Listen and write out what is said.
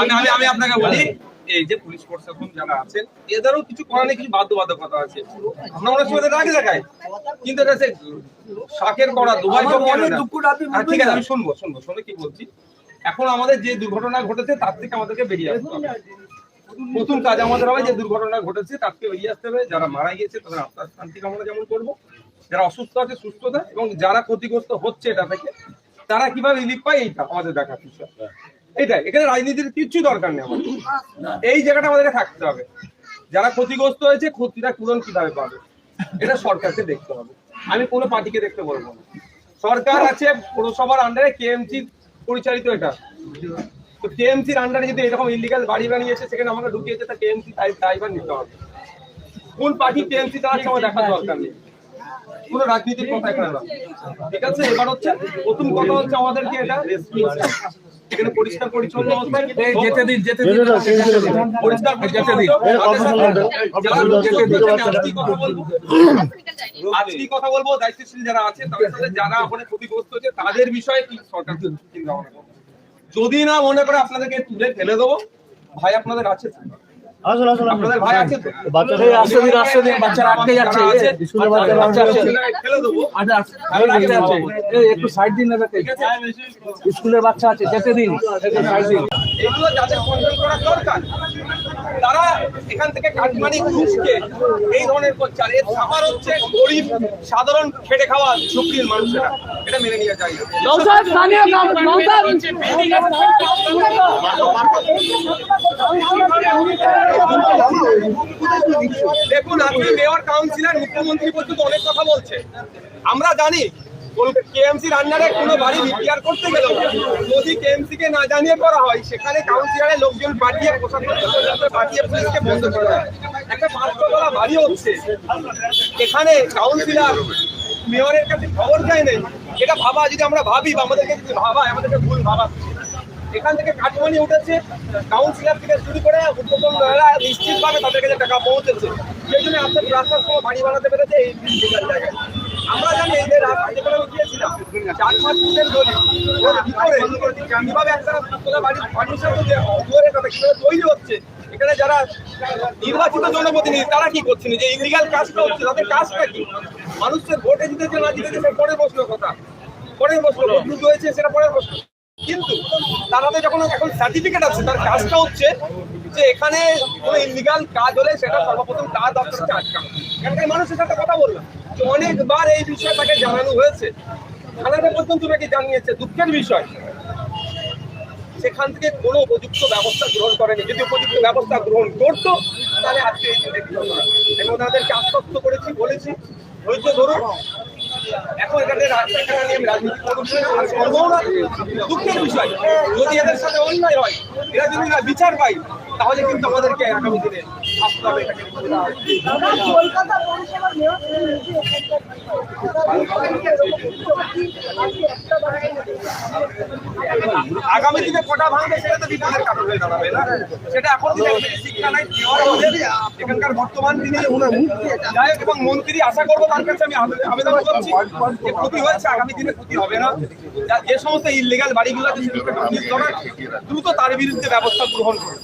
আমি আমি আপনাকে বলি এই যে পুলিশ প্রশাসন যারা আছেন এদেরও কিছু কিছু বাধ্যবাধকতা আছে। আমরা অনেক সময় দেখাই কিন্তু এটা সে শাকের করা দুবাই হ্যাঁ, ঠিক আছে আমি শুনব শুনব শুনে কি বলছি? এখন আমাদের যে দুর্ঘটনা ঘটেছে তার থেকে আমাদেরকে বেরিয়ে আসতে হবে। প্রথম কাজ আমাদের হবে যে দুর্ঘটনা ঘটেছে তার থেকে বেরিয়ে আসতে হবে। যারা মারা গিয়েছে তাদের আত্মার শান্তি কামনা যেমন করব। যারা অসুস্থ আছে সুস্থতা এবং যারা ক্ষতিগ্রস্ত হচ্ছে এটা থেকে তারা কীভাবে রিলিফ পায় এইটা আমাদের দেখার বিষয় এইটাই, এখানে রাজনীতির কিচ্ছু দরকার নেই আমাদের। এই জায়গাটা আমাদেরকে থাকতে হবে। যারা ক্ষতিগ্রস্ত হয়েছে, ক্ষতিটা পূরণ কীভাবে পাবে? এটা সরকারকে দেখতে হবে। আমি কোনো পার্টিকে দেখতে বলব না। সরকার আছে পৌরসভার আন্ডারে কেএমসি পরিচালিত এটা। তো কেএমসির আন্ডারে যদি এরকম ইলিগাল বাড়ি বানিয়েছে, সেখানে আমাকে ঢুকিয়েছে, তা কেএমসি দায়ভার নিতে হবে। কোন পার্টি কেএমসি চালাচ্ছে আমার দেখার দরকার নেই। কোনো রাজনীতির কথা এখানে না ঠিক আছে এবার হচ্ছে প্রথম কথা হচ্ছে আমাদেরকে এটা এখানে পরিষ্কার পরিচ্ছন্ন যেতে দিন যেতে দিন। পরিষ্কার যেতে দিন। আজকে কথা বলব। দায়িত্বশীল যারা আছে তাদের সাথে যারা ওখানে ক্ষতিগ্রস্ত হচ্ছে তাদের বিষয়ে কি সরকার চিন্তা ভাবনা করবে? যদি না মনে করে আপনাদেরকে তুলে ফেলে দেবো ভাই আপনাদের আছে? আসুন আসুন আপনাদের ভাই আছে তো? বাচ্চাদের রাস্তা দিন, রাস্তা দিন, বাচ্চারা আটকে যাচ্ছে। যারা স্কুলে বাচ্চারা বাচ্চা আছে। খেলে দেবো। আটকে যাচ্ছে। একটু সাইড দিন না স্কুলের বাচ্চা আছে যেতে দিন। সাইড দিন। এগুলো যাদের কন্ট্রোল করা দরকার তারা এখান থেকে কাটমানি ঘুষকে এই ধরনের করছে আর এর খাবার হচ্ছে গরিব সাধারণ খেটে খাওয়া সুপ্রিয় মানুষেরা এটা মেনে নিয়ে যায় না। দেখুন আপনি মেয়র কাউন্সিলর মুখ্যমন্ত্রী পর্যন্ত অনেক কথা বলছে আমরা জানি কেএমসির আন্ডারে কোনো বাড়ি রিপেয়ার করতে গেলেও যদি কেএমসি কে না জানিয়ে করা হয়, সেখানে কাউন্সিলরের লোকজন পাঠিয়ে প্রশাসন পাঠিয়ে পুলিশকে বন্ধ করা হয়। একটা পাঁচশো বাড়ি হচ্ছে, এখানে কাউন্সিলর মেয়রের কাছে খবর দেয় নেই। এটা ভাবা, যদি আমরা ভাবি বা আমাদেরকে যদি ভাবায় আমাদেরকে ভুল ভাবা। এখান থেকে কাটমানি উঠেছে, কাউন্সিলর থেকে শুরু করে উদ্বোধন নিশ্চিতভাবে তাদের কাছে টাকা পৌঁছেছে। সেই জন্য আপনার রাস্তার সময় বাড়ি বানাতে পেরেছে এই জায়গায়। আমরা জানি হচ্ছে এখানে যারা নির্বাচিত জনপ্রতিনিধি, তারা কি করছেন যে ইলিগাল কাজটা হচ্ছে, তাদের কাজটা কি? মানুষের ভোটে জিতেছে না জিতেছে পরের প্রশ্ন কথা। পরের প্রশ্ন, ভোট হয়েছে, সেটা পরের প্রশ্ন। কিন্তু তার হাতে যখন এখন সার্টিফিকেট আছে, তার কাজটা হচ্ছে যে এখানে কোনো ইলিগাল কাজ হলে সেটা সর্বপ্রথম তার দপ্তর হচ্ছে আটকানো এখানকার মানুষের সাথে কথা বললাম। অনেকবার এই বিষয়ে তাকে জানানো হয়েছে থানাতে পর্যন্ত নাকি জানিয়েছে, দুঃখের বিষয় সেখান থেকে কোনো উপযুক্ত ব্যবস্থা গ্রহণ করেনি যদি উপযুক্ত ব্যবস্থা গ্রহণ করতো, তাহলে আজকে এই দিনে। এবং তাদেরকে আশ্বস্ত করেছি, বলেছি, ধৈর্য ধরুন এখন এখানে রাজনীতি নিয়ে আমি রাজনীতি করব না। দুঃখের বিষয়, যদি এদের সাথে অন্যায় হয়, এরা যদি না বিচার পায় তাহলে কিন্তু আমাদেরকে আগামী দিনে আগামী দিনে কটা ভাঙবে সেটা তো বিপদের কারণ হয়ে দাঁড়াবে না। সেটা এখন শিক্ষা নাই এখানকার বর্তমান দিনে হোক, এবং মন্ত্রী আশা করব তার কাছে আমি আবেদন করছি যে ক্ষতি হয়েছে, আগামী দিনে ক্ষতি হবে না। যা- সমস্ত ইলিগাল বাড়িগুলো আছে দ্রুত তার বিরুদ্ধে ব্যবস্থা গ্রহণ করুন।